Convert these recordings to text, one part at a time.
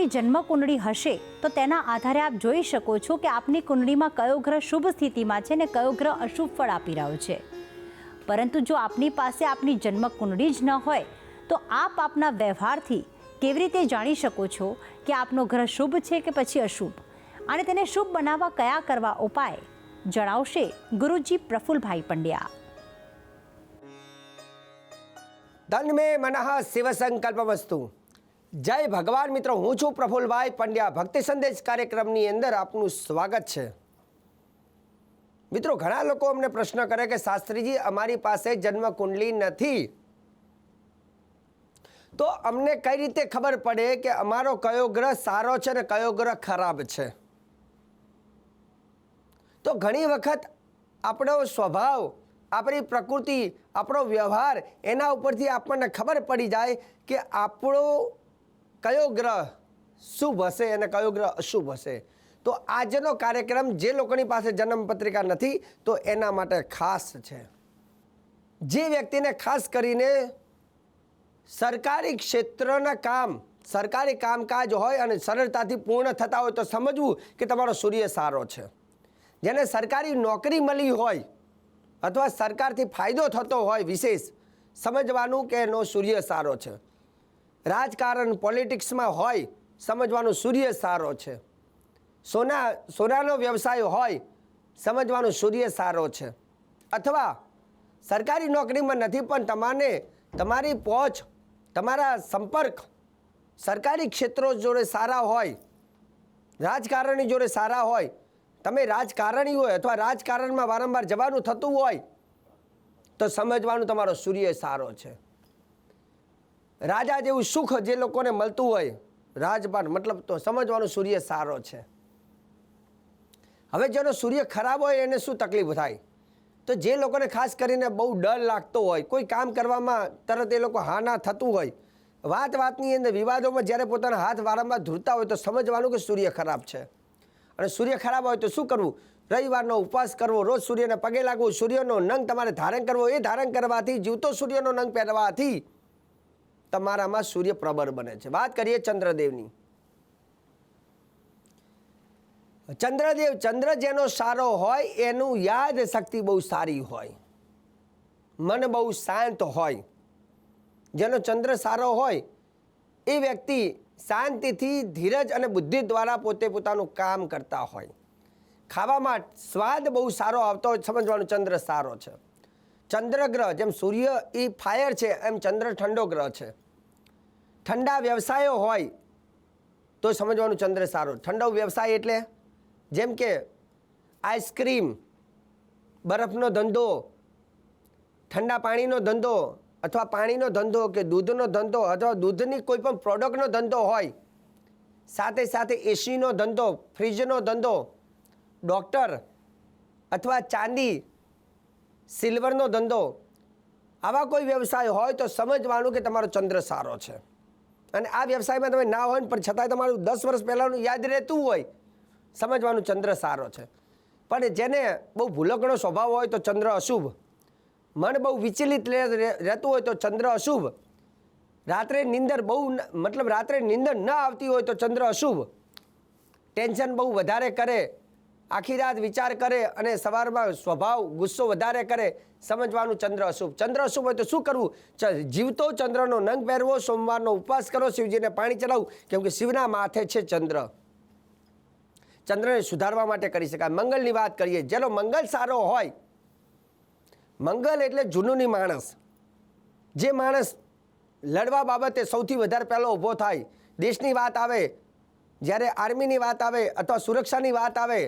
આપની જન્મ કુંડળી હશે, તો તેના આધારે આપ જોઈ શકો છો કે આપની કુંડળીમાં કયો ગ્રહ શુભ સ્થિતિમાં છે ને કયો ગ્રહ અશુભ ફળ આપી રહ્યો છે. પરંતુ જો આપની પાસે આપની જન્મ કુંડળી જ ન હોય, તો આપ આપના વ્યવહારથી કેવી રીતે જાણી શકો છો કે આપનો ગ્રહ શુભ છે કે પછી અશુભ? અને તેને શુભ બનાવવા કયા કરવા ઉપાય? જણાવશે ગુરુજી પ્રફુલભાઈ પંડ્યા. ધન મે મનઃ શિવ સંકલ્પમસ્તુ જય ભગવાન મિત્રો, હું છું પ્રફુલભાઈ પંડ્યા. ભક્તિ સંદેશ કાર્યક્રમની અંદર આપનું સ્વાગત છે. મિત્રો, ઘણા લોકો અમને પ્રશ્ન કરે કે, શાસ્ત્રીજી, અમારી પાસે જન્મ કુંડલી નથી. તો અમને કઈ રીતે ખબર પડે કે અમારો કયો ગ્રહ સારો છે ને કયો ગ્રહ ખરાબ છે? તો ઘણી વખત આપણો સ્વભાવ, આપણી પ્રકૃતિ, આપણો વ્યવહાર એના ઉપરથી આપણને ખબર પડી જાય કે આપણો કયો ગ્રહ શુભ હશે અને કયો ગ્રહ અશુભ હશે? તો આજનો કાર્યક્રમ જે લોકોની પાસે જન્મ પત્રિકા નથી, તો એના માટે ખાસ છે. જે વ્યક્તિને ખાસ કરીને સરકારી ક્ષેત્રના કામ, સરકારી કામકાજ હોય અને સરળતાથી પૂર્ણ થતા હોય તો સમજવું કે તમારો સૂર્ય સારો છે. જેને સરકારી નોકરી મળી હોય અથવા સરકારથી ફાયદો થતો હોય વિશેષ, સમજવાનું કે એનો સૂર્ય સારો છે. રાજકારણ પોલિટિક્સમાં હોય, સમજવાનું સૂર્ય સારો છે. સોના, સોનાનો વ્યવસાય હોય, સમજવાનું સૂર્ય સારો છે. અથવા સરકારી નોકરીમાં નથી, પણ તમારે તમારી પહોંચ, તમારા સંપર્ક સરકારી ક્ષેત્રો જોડે સારા હોય, રાજકારણી જોડે સારા હોય, તમે રાજકારણી હોય અથવા રાજકારણમાં વારંવાર જવાનું થતું હોય, તો સમજવાનું તમારો સૂર્ય સારો છે. રાજા જેવું સુખ જે લોકોને મળતું હોય, રાજપાટ મતલબ તો સમજવાનું સૂર્ય સારો છે. હવે જેનો સૂર્ય ખરાબ હોય એને શું તકલીફ થાય? તો જે લોકોને ખાસ કરીને બહુ ડર લાગતો હોય, કોઈ કામ કરવામાં તરત એ લોકો હા ના થતું હોય, વાત વાતની અંદર વિવાદોમાં જ્યારે પોતાના હાથ વારંવાર ધૂરતા હોય તો સમજવાનું કે સૂર્ય ખરાબ છે. અને સૂર્ય ખરાબ હોય તો શું કરવું? રવિવારનો ઉપવાસ કરવો, રોજ સૂર્યને પગે લાગવું, સૂર્યનો નંગ તમારે ધારણ કરવો, એ ધારણ કરવાથી, જીવતો સૂર્યનો નંગ પહેરવાથી તમારામાં સૂર્ય પ્રબળ બને છે. વાત કરીએ ચંદ્રદેવની. ચંદ્રદેવ ચંદ્ર જેનો સારો હોય એનું યાદ શક્તિ બહુ સારી હોય. મન બહુ શાંત હોય. જેનો ચંદ્ર સારો હોય, એ વ્યક્તિ શાંતિથી ધીરજ અને બુદ્ધિ દ્વારા પોતે પોતાનું કામ કરતા હોય. ખાવામાં સ્વાદ બહુ સારો આવતો હોય, સમજવાનું ચંદ્ર સારો છે. ચંદ્ર ગ્રહ, જેમ સૂર્ય એ ફાયર છે, એમ ચંદ્ર ઠંડો ગ્રહ છે. ઠંડા વ્યવસાયો હોય, તો સમજવાનું ચંદ્ર સારો. ઠંડો વ્યવસાય એટલે જેમ કે આઈસ્ક્રીમ, બરફનો ધંધો, ઠંડા પાણીનો ધંધો, અથવા પાણીનો ધંધો કે દૂધનો ધંધો, અથવા દૂધની કોઈ પણ પ્રોડક્ટનો ધંધો હોય, સાથે સાથે એસીનો ધંધો ફ્રીજનો ધંધો ડૉક્ટર અથવા ચાંદી સિલ્વરનો ધંધો. આવા કોઈ વ્યવસાય હોય તો સમજવાનું કે તમારો ચંદ્ર સારો છે. અને આ વ્યવસાયમાં તમે ના હોય પણ છતાંય તમારું દસ વર્ષ પહેલાંનું યાદ રહેતું હોય, સમજવાનું ચંદ્ર સારો છે. પણ જેને બહુ ભૂલકણો સ્વભાવ હોય તો ચંદ્ર અશુભ. મન બહુ વિચલિત રહે- રહે- રહેતું હોય તો ચંદ્ર અશુભ. રાત્રે નિંદર બહુ મતલબ રાત્રે નિંદર ન આવતી હોય તો ચંદ્ર અશુભ. ટેન્શન બહુ વધારે કરે આખી રાત વિચાર કરે અને સવારમાં સ્વભાવ ગુસ્સો વધારે કરે, સમજવાનું ચંદ્ર અશુભ. ચંદ્ર અશુભ હોય તો શું કરવું? જીવતો ચંદ્રનો નંગ પહેરવો, સોમવારનો ઉપવાસ કરો, શિવજીને પાણી ચડાવવું કેમ કે શિવના માથે છે ચંદ્ર. ચંદ્રને સુધારવા માટે કરી શકાય. મંગલની વાત કરીએ, જેનો મંગલ સારો હોય, મંગલ એટલે જૂનુની માણસ. જે માણસ લડવા બાબતે સૌથી વધારે પહેલો ઊભો થાય, દેશની વાત આવે, જ્યારે આર્મીની વાત આવે અથવા સુરક્ષાની વાત આવે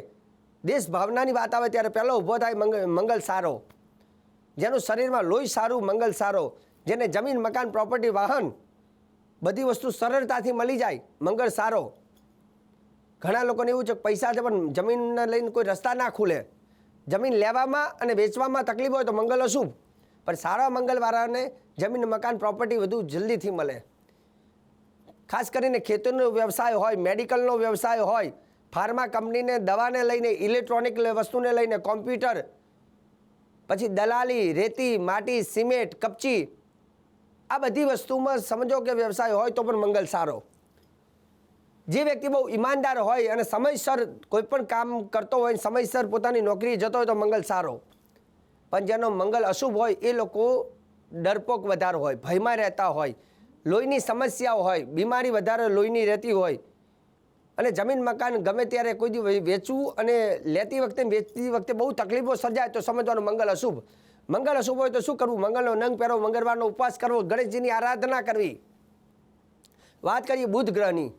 દેશ ભાવનાની વાત આવે ત્યારે પહેલો ઊભો થાય મંગલ સારો. જેનું શરીરમાં લોહી સારું, મંગલ સારો. જેને જમીન, મકાન પ્રોપર્ટી વાહન બધી વસ્તુ સરળતાથી મળી જાય, મંગળ સારો. ઘણા લોકોને એવું છે કે પૈસા છે પણ જમીનને લઈને કોઈ રસ્તા ના ખુલે. જમીન લેવામાં અને વેચવામાં તકલીફ હોય તો મંગલ અશુભ. પણ સારા મંગળવાળાને જમીન, મકાન પ્રોપર્ટી વધુ જલ્દીથી મળે. ખાસ કરીને ખેતીનો વ્યવસાય હોય મેડિકલનો વ્યવસાય હોય ફાર્મા કંપનીને દવાને લઈને ઇલેક્ટ્રોનિક વસ્તુને લઈને કોમ્પ્યુટર, પછી દલાલી, રેતી, માટી, સિમેન્ટ, કપચી, આ બધી વસ્તુમાં સમજો કે વ્યવસાય હોય તો પણ મંગલ સારો. જે વ્યક્તિ બહુ ઈમાનદાર હોય અને સમયસર કોઈ પણ કામ કરતો હોય સમયસર પોતાની નોકરી જતો હોય તો મંગલ સારો. પણ જેનો મંગલ અશુભ હોય એ લોકો ડરપોક વધારે હોય, ભયમાં રહેતા હોય, લોહીની સમસ્યાઓ હોય, બીમારી વધારે લોહીની રહેતી હોય અને જમીન મકાન ગમે ત્યારે કોઈ દી વેચવું અને લેતી વખતે વેચતી વખતે બહુ તકલીફો સર્જાય તો સમજવાનું મંગલ અશુભ. મંગલ અશુભ હોય તો શું કરવું? મંગલનો નંગ પહેરવો, મંગળવારનો ઉપવાસ કરવો, ગણેશજીની આરાધના કરવી. વાત કરીએ બુધ ગ્રહની.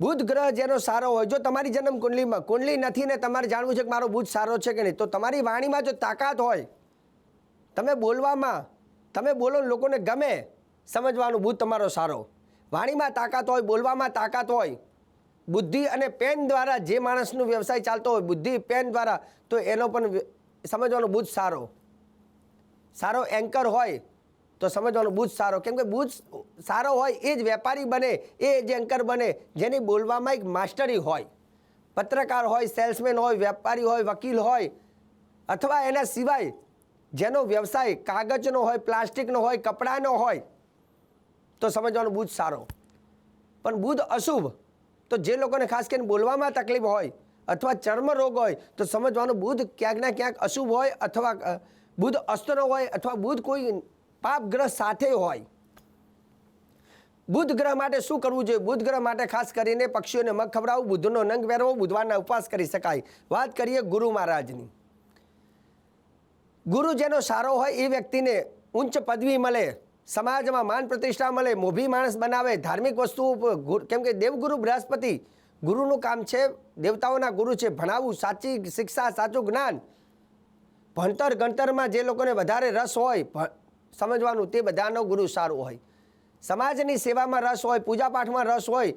બુધ ગ્રહ જેનો સારો હોય, જો તમારી જન્મ કુંડલીમાં, કુંડલી નથી ને તમારે જાણવું છે કે મારો બુધ સારો છે કે નહીં, તો તમારી વાણીમાં જો તાકાત હોય, તમે બોલવામાં, તમે બોલો લોકોને ગમે, સમજવાનું બુધ તમારો સારો. વાણીમાં તાકાત હોય, બોલવામાં તાકાત હોય બુદ્ધિ અને પેન દ્વારા જે માણસનો વ્યવસાય ચાલતો હોય, બુદ્ધિ, પેન દ્વારા, તો એનો પણ સમજવાનો બુધ સારો. સારો એન્કર હોય, તો સમજવાનો બુધ સારો. કેમ કે બુધ સારો હોય એ જ વેપારી બને, એ જ એન્કર બને, જેની બોલવામાં એક માસ્ટરી હોય. પત્રકાર હોય સેલ્સમેન હોય, વેપારી હોય, વકીલ હોય, અથવા એના સિવાય જેનો વ્યવસાય કાગજનો હોય, પ્લાસ્ટિકનો હોય, કપડાનો હોય, તો સમજવાનો બુધ સારો. પણ બુધ અશુભ તો જે લોકોને ખાસ કરીને બોલવામાં તકલીફ હોય અથવા ચર્મ રોગ હોય, તો સમજવાનું બુધ ક્યાંક ક્યાંક અશુભ હોય અથવા બુધ અસ્તનો હોય અથવા બુધ કોઈ પાપ ગ્રહ સાથે હોય. બુધ ગ્રહ માટે શું કરવું જોઈએ? બુધ ગ્રહ માટે ખાસ કરીને પક્ષીઓને મગ ખવડાવવું બુધનો નંગ પહેરવો, બુધવારના ઉપવાસ કરી શકાય. વાત કરીએ ગુરુ મહારાજની. ગુરુ જેનો સારો હોય એ વ્યક્તિને ઉચ્ચ પદવી મળે. સમાજમાં માન પ્રતિષ્ઠા મળે, મોભી માણસ બનાવે, ધાર્મિક વસ્તુ કેમ કે દેવગુરુ બૃહસ્પતિ ગુરુનું કામ છે, દેવતાઓના ગુરુ છે, ભણાવવું, સાચી શિક્ષા, સાચું જ્ઞાન. ભણતર ગણતરમાં જે લોકોને વધારે રસ હોય સમજવાનું તે બધાનો ગુરુ સારું હોય. સમાજની સેવામાં રસ હોય, પૂજાપાઠમાં રસ હોય,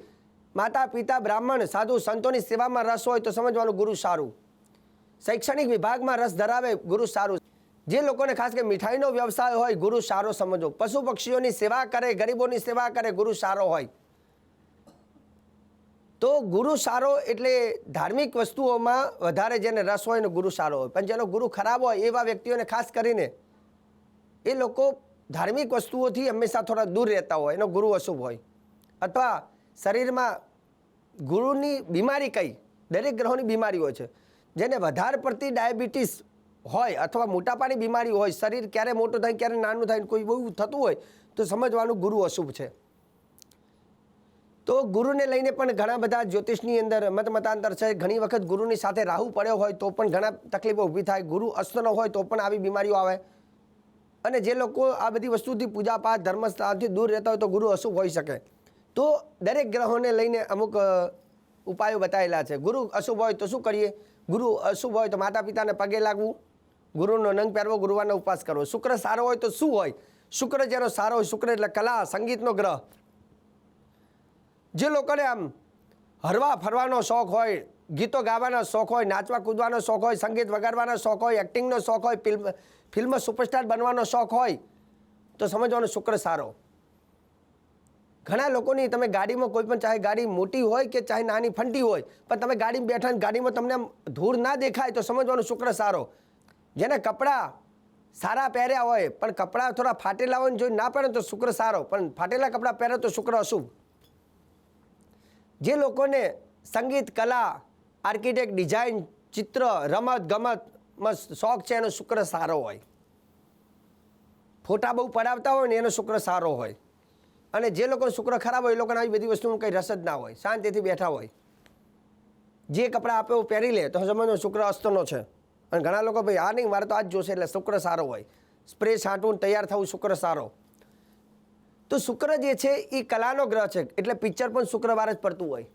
માતા, પિતા, બ્રાહ્મણ, સાધુ, સંતોની સેવામાં રસ હોય તો સમજવાનું ગુરુ સારું. શૈક્ષણિક વિભાગમાં રસ ધરાવે, ગુરુ સારું જે લોકોને ખાસ કે મીઠાઈનો વ્યવસાય હોય, ગુરુ સારો સમજો. પશુ પક્ષીઓની સેવા કરે, ગરીબોની સેવા કરે, ગુરુ સારો હોય. તો ગુરુ સારો એટલે ધાર્મિક વસ્તુઓમાં વધારે જેને રસ હોય ને ગુરુ સારો હોય. પણ જેનો ગુરુ ખરાબ હોય એવા વ્યક્તિઓને ખાસ કરીને એ લોકો ધાર્મિક વસ્તુઓથી હંમેશા થોડા દૂર રહેતા હોય, એનો ગુરુ અશુભ હોય. અથવા શરીરમાં ગુરુની બીમારી કઈ, દરેક ગ્રહોની બીમારીઓ છે. જેને વધારે પડતી ડાયાબિટીસ હોય અથવા મોટાપાની બીમારી હોય, શરીર ક્યારે મોટું થાય ક્યારે નાનું થાય કોઈ બહુ થતું હોય, તો સમજવાનું ગુરુ અશુભ છે. તો ગુરુને લઈને પણ ઘણા બધા જ્યોતિષની અંદર મત મતાંતર છે. ઘણી વખત ગુરુની સાથે રાહુ પડ્યો હોય તો પણ ઘણા તકલીફો ઊભી થાય. ગુરુ અસ્તનો હોય તો પણ આવી બીમારીઓ આવે. અને જે લોકો આ બધી વસ્તુથી પૂજાપાઠ ધર્મસ્થાનથી દૂર રહેતા હોય તો ગુરુ અશુભ હોઈ શકે. તો દરેક ગ્રહોને લઈને અમુક ઉપાયો બતાવેલા છે. ગુરુ અશુભ હોય તો શું કરીએ? ગુરુ અશુભ હોય તો માતા પિતાને પગે લાગવું. ગુરુનો નંગ પહેરવો, ગુરુવારનો ઉપવાસ કરવો. શુક્ર સારો હોય તો શું હોય? શુક્ર જેનો સારો હોય, શુક્ર એટલે કલા, સંગીતનો ગ્રહ. જે લોકોને આમ હરવા ફરવાનો શોખ હોય, ગીતો ગાવાનો શોખ હોય, નાચવા કૂદવાનો શોખ હોય, સંગીત વગાડવાનો શોખ હોય, એક્ટિંગનો શોખ હોય, ફિલ્મ ફિલ્મ સુપરસ્ટાર બનવાનો શોખ હોય, તો સમજવાનો શુક્ર સારો. ઘણા લોકોની તમે ગાડીમાં કોઈ પણ ચાહે ગાડી મોટી હોય કે ચાહે નાની ફંટી હોય, પણ તમે ગાડીમાં બેઠા ગાડીમાં તમને ધૂળ ના દેખાય તો સમજવાનું શુક્ર સારો. જેને કપડાં સારા પહેર્યા હોય, પણ કપડાં થોડા ફાટેલા હોય જો ના પહેરે તો શુક્ર સારો, પણ ફાટેલા કપડાં પહેરે તો શુક્ર અશુભ. જે લોકોને સંગીત, કલા, આર્કિટેક્ટ, ડિઝાઇન, ચિત્ર, રમત ગમતમાં શોખ છે એનો શુક્ર સારો હોય. ફોટા બહુ પડાવતા હોય ને એનો શુક્ર સારો હોય. અને જે લોકોનો શુક્ર ખરાબ હોય એ લોકોને આવી બધી વસ્તુનું કંઈ રસ જ ના હોય. શાંતિથી બેઠા હોય. જે કપડાં આપે એવું પહેરી લે તો સમજનો શુક્ર અસ્તનો છે. અને ઘણા લોકો ભાઈ, આ નહીં, મારે તો આ જ જોશે, એટલે શુક્ર સારો હોય. સ્પ્રે છાંટવું તૈયાર થવું શુક્ર સારો. તો શુક્ર જે છે એ કલાનો ગ્રહ છે, એટલે પિક્ચર પણ શુક્રવાર જ પડતું હોય.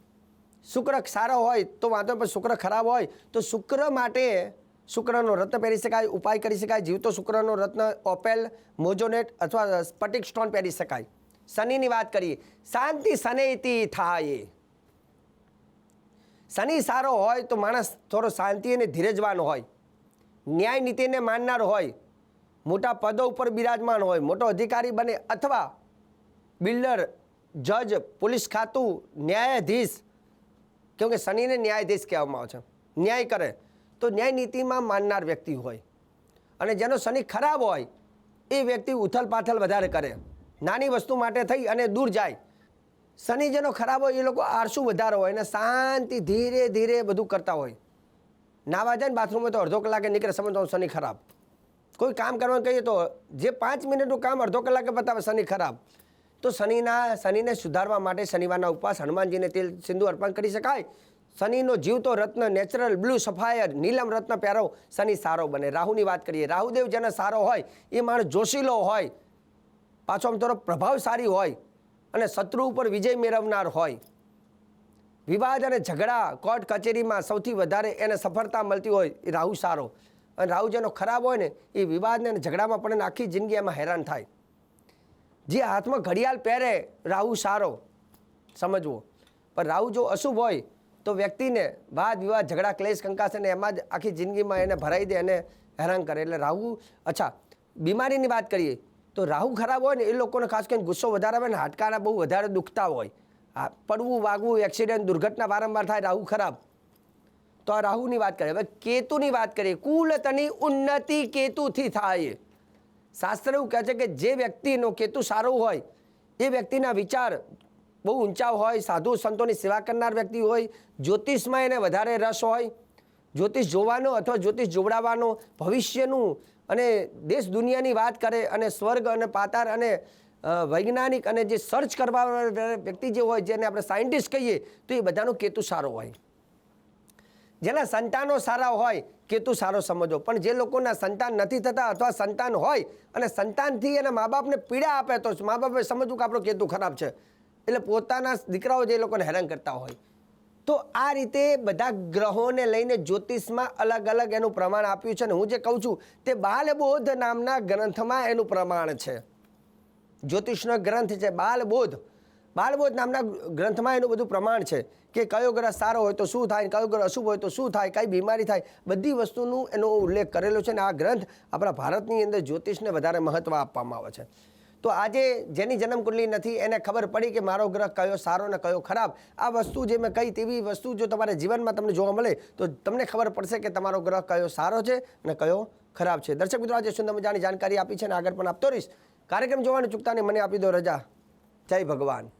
શુક્ર સારો હોય તો વાંધો પણ શુક્ર ખરાબ હોય તો શુક્ર માટે શુક્રનો રત્ન પહેરી શકાય, ઉપાય કરી શકાય, જીવતો શુક્રનો રત્ન, ઓપેલ, મોજોનેટ અથવા સ્પટિક સ્ટોન પહેરી શકાય. શનિની વાત કરીએ, શાંતિ શનૈતી થાય. શનિ સારો હોય તો માણસ થોડો શાંતિ અને ધીરજવાન હોય. ન્યાય નીતિને માનનાર હોય, મોટા પદો ઉપર બિરાજમાન હોય, મોટો અધિકારી બને અથવા બિલ્ડર, જજ, પોલીસ ખાતું ન્યાયાધીશ, કેમ કે શનિને ન્યાયાધીશ કહેવામાં આવે છે, ન્યાય કરે, તો ન્યાય નીતિમાં માનનાર વ્યક્તિ હોય. અને જેનો શનિ ખરાબ હોય, એ વ્યક્તિ ઉથલ પાથલ વધારે કરે, નાની વસ્તુ માટે થઈ અને દૂર જાય. શનિ જેનો ખરાબ હોય, એ લોકો આરસું વધારે હોય અને શાંતિ ધીરે ધીરે બધું કરતા હોય. નાવા જાય ને બાથરૂમમાં તો અડધો કલાકે નીકળે સમજો શનિ ખરાબ. કોઈ કામ કરવાનું કહીએ તો જે પાંચ મિનિટનું કામ અડધો કલાકે બતાવે શનિ ખરાબ. તો શનિના, શનિને સુધારવા માટે શનિવારના ઉપવાસ હનુમાનજીને તેલ સિંધુ અર્પણ કરી શકાય. શનિનો જીવતો રત્ન, નેચરલ બ્લુ સફાયર, નીલમ રત્ન પહેરો, શનિ સારો બને. રાહુની વાત કરીએ, રાહુદેવ જેને સારો હોય, એ માણસ જોશીલો હોય, પાછો આમ થોડો પ્રભાવશાળી હોય અને શત્રુ ઉપર વિજય મેળવનાર હોય. વિવાદ અને ઝઘડા કોર્ટ કચેરીમાં સૌથી વધારે એને સફળતા મળતી હોય એ રાહુ સારો. અને રાહુ જેનો ખરાબ હોય ને, એ વિવાદને અને ઝઘડામાં પણ એને આખી જિંદગી એમાં હેરાન થાય. જે હાથમાં ઘડિયાળ પહેરે, રાહુ સારો. સમજવો. પણ રાહુ જો અશુભ હોય, તો વ્યક્તિને વાદ, વિવાદ, ઝઘડા, ક્લેશ, કંકાસ અને એમાં જ આખી જિંદગીમાં એને ભરાઈ દે અને હેરાન કરે. એટલે રાહુ, અચ્છા, બીમારીની વાત કરીએ, તો રાહુ ખરાબ હોય ને, એ લોકોને ખાસ કરીને ગુસ્સો વધારે આવે ને, હાડકાના બહુ વધારે દુખતા હોય. પડવું, વાગવું એક્સિડન્ટ દુર્ઘટના વારંવાર થાય, રાહુ ખરાબ. તો આ રાહુની વાત કરીએ. હવે કેતુની વાત કરીએ. કુલ તની ઉન્નતિ કેતુથી થાય. શાસ્ત્ર એવું કહે છે કે જે વ્યક્તિનો કેતુ સારો હોય, એ વ્યક્તિના વિચાર બહુ ઊંચા હોય, સાધુ સંતોની સેવા કરનાર વ્યક્તિ હોય, જ્યોતિષમાં એને વધારે રસ હોય, જ્યોતિષ જોવાનો અથવા જ્યોતિષ જોવડાવવાનો, ભવિષ્યનું અને દેશ દુનિયાની વાત કરે અને સ્વર્ગ અને પાતાર અને વૈજ્ઞાનિક અને જે સર્ચ કરવા વ્યક્તિ જે હોય, જેને આપણે સાયન્ટિસ્ટ કહીએ, તો એ બધાનો કેતુ સારો હોય. જેના સંતાનો સારા હોય, કેતુ સારો સમજો. પણ જે લોકોના સંતાન નથી થતા અથવા સંતાન હોય અને સંતાનથી એના મા બાપને પીડા આપે, તો મા બાપે સમજવું કે આપણો કેતુ ખરાબ છે. એટલે પોતાના દીકરાઓ જે લોકોને હેરાન કરતા હોય. તો આ રીતે બધા ગ્રહોને લઈને જ્યોતિષમાં અલગ અલગ એનું પ્રમાણ આપ્યું છે. અને હું જે કહું છું, તે બાલબોધ નામના ગ્રંથમાં એનું પ્રમાણ છે. જ્યોતિષનો ગ્રંથ છે, બાલબોધ. બાલબોધ નામના ગ્રંથમાં એનું બધું પ્રમાણ છે કે કયો ગ્રહ સારો હોય તો શું થાય કયો ગ્રહ અશુભ હોય તો શું થાય, કઈ બીમારી થાય, બધી વસ્તુનું એનો ઉલ્લેખ કરેલો છે અને આ ગ્રંથ આપણા ભારતની અંદર જ્યોતિષને વધારે મહત્ત્વ આપવામાં આવે છે. તો આજે જેની જન્મકુંડલી નથી એને ખબર પડી કે મારો ગ્રહ કયો સારો ને કયો ખરાબ. આ વસ્તુ જે મેં કહી તેવી વસ્તુ જો તમારા જીવનમાં તમને જોવા મળે તો તમને ખબર પડશે કે તમારો ગ્રહ કયો સારો છે અને કયો ખરાબ છે. દર્શક મિત્રો, આજે સુંદર મજાની જાણકારી આપી છે અને આગળ પણ આપતો રહીશ. કાર્યક્રમ જોવાનું ચૂકતા નહીં મને આપી દો રજા. જય ભગવાન.